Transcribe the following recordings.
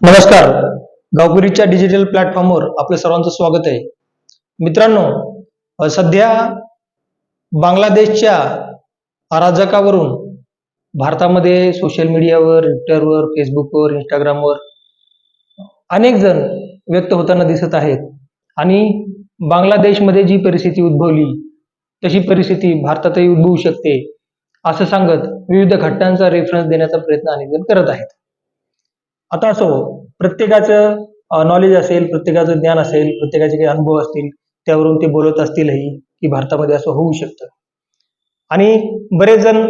नमस्कार. गावपुरीच्या डिजिटल प्लॅटफॉर्मवर आपलं सर्वांचं स्वागत आहे. मित्रांनो सध्या बांगलादेशच्या अराजकावरून भारतामध्ये सोशल मीडियावर ट्विटरवर फेसबुकवर इंस्टाग्रामवर अनेक जण व्यक्त होताना दिसत आहेत. आणि बांगलादेशमध्ये जी परिस्थिती उद्भवली तशी परिस्थिती भारतातही उद्भवू शकते असं सांगत विविध घटनांचा रेफरन्स देण्याचा प्रयत्न अनेक जण करत आहेत. आता असो प्रत्येकाचं नॉलेज असेल प्रत्येकाचं ज्ञान असेल प्रत्येकाचे काही अनुभव असतील त्यावरून ते बोलत असतीलही की भारतामध्ये असं होऊ शकतं. आणि बरेच जण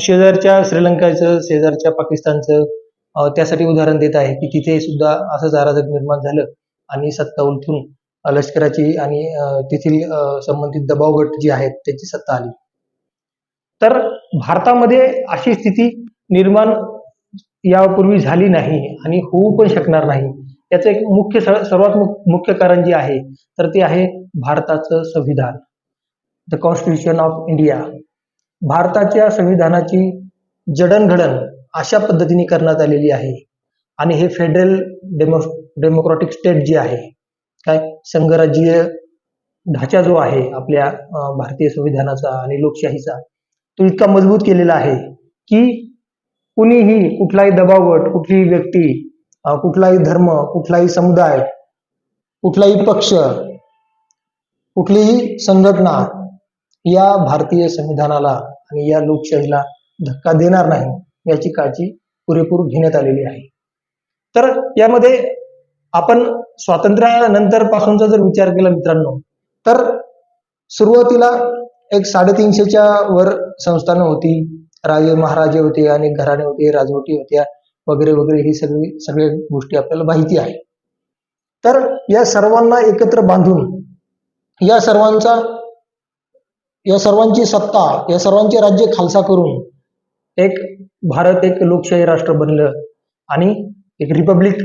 शेजारच्या श्रीलंकाचं शेजारच्या पाकिस्तानचं त्यासाठी उदाहरण देत आहे की तिथे सुद्धा असंच अराजक निर्माण झालं आणि सत्ता उलथून लष्कराची आणि तेथील संबंधित दबाव गट जे आहेत त्याची सत्ता आली. तर भारतामध्ये अशी स्थिती निर्माण यापूर्वी झाली नाही आणि होऊ पण शकणार नाही. याचं एक मुख्य स- सर्वात मुख्य कारण जे आहे तर ते आहे भारताचं संविधान. द कॉन्स्टिट्यूशन ऑफ इंडिया भारताच्या संविधानाची जडणघडण अशा पद्धतीने करण्यात आलेली आहे. आणि हे फेडरल डेमो डेमोक्रॅटिक स्टेट जे आहे काय? संघराज्यीय ढाचा जो आहे आपल्या भारतीय संविधानाचा आणि लोकशाहीचा तो इतका मजबूत केलेला आहे की कुणीही कुठलाही दबावट कुठलीही व्यक्ती कुठलाही धर्म कुठलाही समुदाय कुठलाही पक्ष कुठलीही संघटना या भारतीय संविधानाला आणि या लोकशाहीला धक्का देणार नाही याची काळजी पुरेपूर घेण्यात आलेली आहे. तर यामध्ये आपण स्वातंत्र्यानंतर पासूनचा जर विचार केला मित्रांनो तर सुरुवातीला एक साडेतीनशेच्या वर संस्थानं होती राजे महाराजे होते अनेक घराणे होते राजवटी होत्या वगैरे वगैरे ही सगळी सगळ्या गोष्टी आपल्याला माहिती आहे. तर या सर्वांना एकत्र बांधून या सर्वांचा या सर्वांची सत्ता या सर्वांचे राज्य खालसा करून एक भारत एक लोकशाही राष्ट्र बनलं आणि एक रिपब्लिक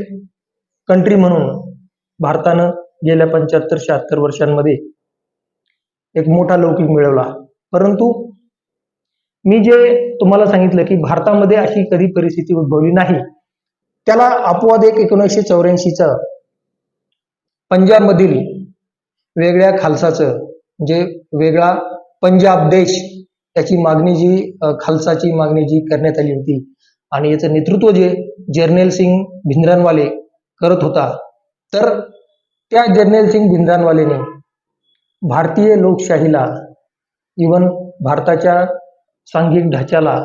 कंट्री म्हणून भारतानं गेल्या पंच्याहत्तर शहात्तर वर्षांमध्ये एक मोठा लौकिक मिळवला. परंतु मी जे तुम्हाला सांगितलं की भारतामध्ये अशी कधी परिस्थिती उद्भवली नाही. त्याला अपवाद एक एकोणीसशे चौऱ्याऐंशीचा पंजाबमधील वेगळ्या खालसाचं म्हणजे वेगळा पंजाब देश त्याची मागणी जी खालसाची मागणी जी करण्यात आली होती आणि याचं नेतृत्व जे जर्नेल सिंग भिंद्रानवाले करत होता तर त्या जर्नेल सिंग भिंद्रानवालेने भारतीय लोकशाहीला इवन भारताच्या सांघिक ढाच्याला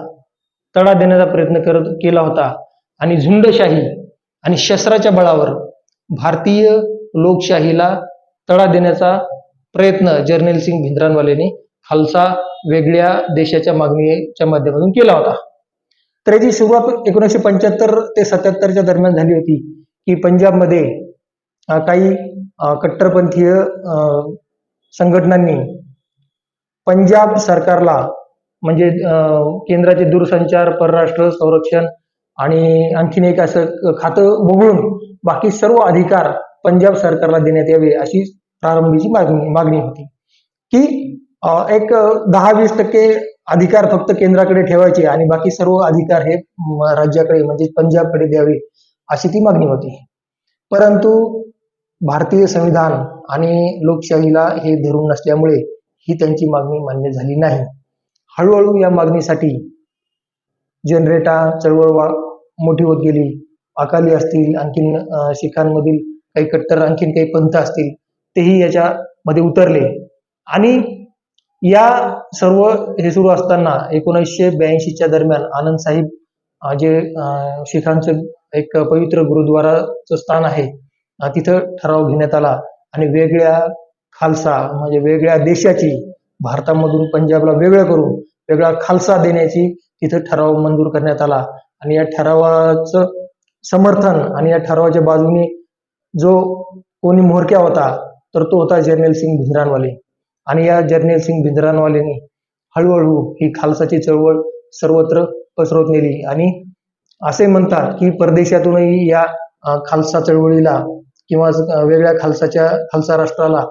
तडा देण्याचा प्रयत्न करत केला होता. आणि झुंडशाही आणि शस्त्राच्या बळावर भारतीय लोकशाहीला तडा देण्याचा प्रयत्न जर्नेल सिंग भिंद्रानवालेने खालसा वेगळ्या देशाच्या मागणीच्या माध्यमातून केला होता. तर याची सुरुवात एकोणीसशे पंच्याहत्तर ते सत्याहत्तरच्या दरम्यान झाली होती की पंजाबमध्ये काही कट्टरपंथीय अं, संघटनांनी पंजाब सरकारला म्हणजे केंद्राचे दूरसंचार परराष्ट्र संरक्षण आणि आणखीन एक असं खातं वगळून बाकी सर्व अधिकार पंजाब सरकारला देण्यात यावे अशी प्रारंभीची मागणी मागणी होती. की एक दहा वीस टक्के अधिकार फक्त केंद्राकडे ठेवायचे आणि बाकी सर्व अधिकार हे राज्याकडे म्हणजे पंजाबकडे द्यावे अशी ती मागणी होती. परंतु भारतीय संविधान आणि लोकशाहीला हे धरून नसल्यामुळे ही त्यांची मागणी मान्य झाली नाही. हळूहळू या मागणीसाठी जनरेटा चळवळ मोठी होत गेली. अकाली असतील आणखीन शिखांमधील काही कट्टर आणखीन काही पंथ असतील तेही याच्यामध्ये उतरले. आणि या सर्व हे सुरू असताना एकोणीसशे ब्याऐंशीच्या दरम्यान आनंद साहिब जे शिखांचं एक पवित्र गुरुद्वाराचं स्थान आहे तिथं ठराव घेण्यात आला. आणि वेगळ्या खालसा म्हणजे वेगळ्या देशाची भारतामधून पंजाबला वेगळं करून वेगळा खालसा देण्याची तिथं ठराव मंजूर करण्यात आला. आणि या ठरावाचं समर्थन आणि या ठरावाच्या बाजूने जो कोणी म्होरक्या होता तर तो होता जर्नेल सिंग भिंद्रानवाले आणि या जर्नेल सिंग भिंद्रानवालेने हळूहळू ही खालसाची चळवळ सर्वत्र पसरवत नेली. आणि असे म्हणतात की परदेशातूनही या खालसा चळवळीला किंवा वेगळ्या खालसाच्या खालसा राष्ट्राला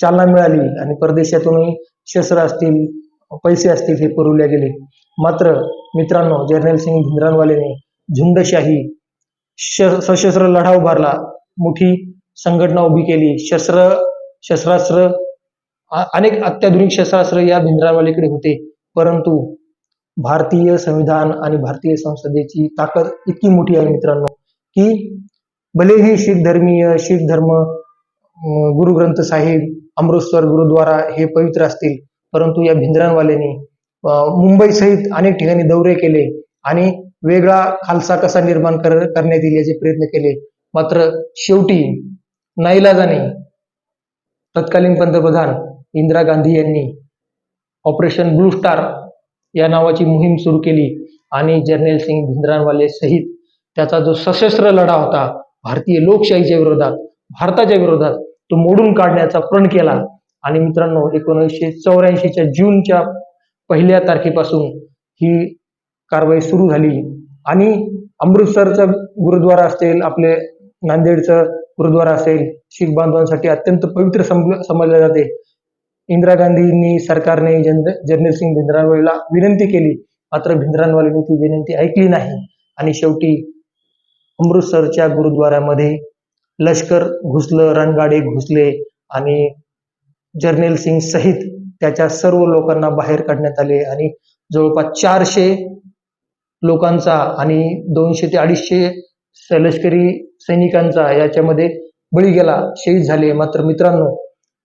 चालना मिळाली. आणि परदेशातूनही शस्त्र असतील पैसे असतील हे पुरवले गेले. मात्र मित्रांनो जनरल सिंग भिंद्रानवालेने झुंडशाही श- सशस्त्र लढा उभारला. मोठी संघटना उभी केली. शस्त्र शस्त्रास्त्र अनेक अत्याधुनिक शस्त्रास्त्र या भिंद्रानवालेकडे होते. परंतु भारतीय संविधान आणि भारतीय संसदेची ताकद इतकी मोठी आहे मित्रांनो की भलेही शीख धर्मीय शीख धर्म गुरुग्रंथ गुरु ग्रंथ साहिब अमृतसर गुरुद्वारा हे पवित्र असतील परंतु या भिंद्रांवाल्यांनी मुंबईसहित अनेक ठिकाणी दौरे केले आणि वेगळा खालसा कसा निर्माण कर करण्यात येईल याचे प्रयत्न केले. मात्र शेवटी नाईलाजाने तत्कालीन पंतप्रधान इंदिरा गांधी यांनी ऑपरेशन ब्लू स्टार या नावाची मोहीम सुरू केली आणि जर्नेल सिंग भिंद्रांवाले सहित त्याचा जो सशस्त्र लढा होता भारतीय लोकशाहीच्या विरोधात भारताच्या विरोधात तो मोडून काढण्याचा प्रण केला. आणि मित्रांनो एकोणीसशे चौऱ्याऐंशीच्या जूनच्या पहिल्या तारखेपासून ही कारवाई सुरू झाली. आणि अमृतसरचं गुरुद्वारा असेल आपले नांदेडचं गुरुद्वारा असेल शीख बांधवांसाठी अत्यंत पवित्र समजले जाते. इंदिरा गांधींनी सरकारने जनरल सिंग भिंद्रांवालेला विनंती केली. मात्र भिंद्रांवालेने ती विनंती ऐकली नाही. आणि शेवटी अमृतसरच्या गुरुद्वाऱ्यामध्ये लष्कर घुसलं रणगाडे घुसले आणि जर्नेल सिंग सहित त्याच्या सर्व लोकांना बाहेर काढण्यात आले आणि जवळपास चारशे लोकांचा आणि दोनशे ते अडीचशे लष्करी सैनिकांचा याच्यामध्ये बळी गेला शहीद झाले. मात्र मित्रांनो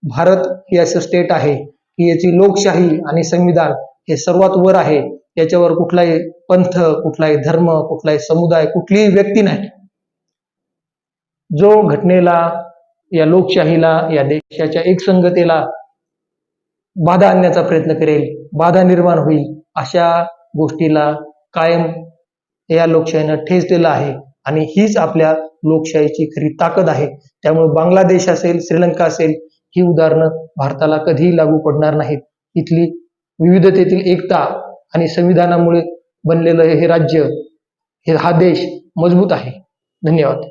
भारत हे असं स्टेट आहे की याची लोकशाही आणि संविधान हे सर्वात वर आहे. याच्यावर कुठलाही पंथ कुठलाही धर्म कुठलाही समुदाय कुठलीही व्यक्ती नाही. जो घटनेला या लोकशाहीला या देशाच्या एकसंगतेला बाधा आणण्याचा प्रयत्न करेल बाधा निर्माण होईल अशा गोष्टीला कायम या लोकशाहीनं ठेच दिला आहे. आणि हीच आपल्या लोकशाहीची खरी ताकद आहे. त्यामुळे बांगलादेश असेल श्रीलंका असेल ही उदाहरणं भारताला कधीही लागू पडणार नाहीत. इथली विविधतेतील एकता आणि संविधानामुळे बनलेलं हे राज्य हे हा देश मजबूत आहे. धन्यवाद.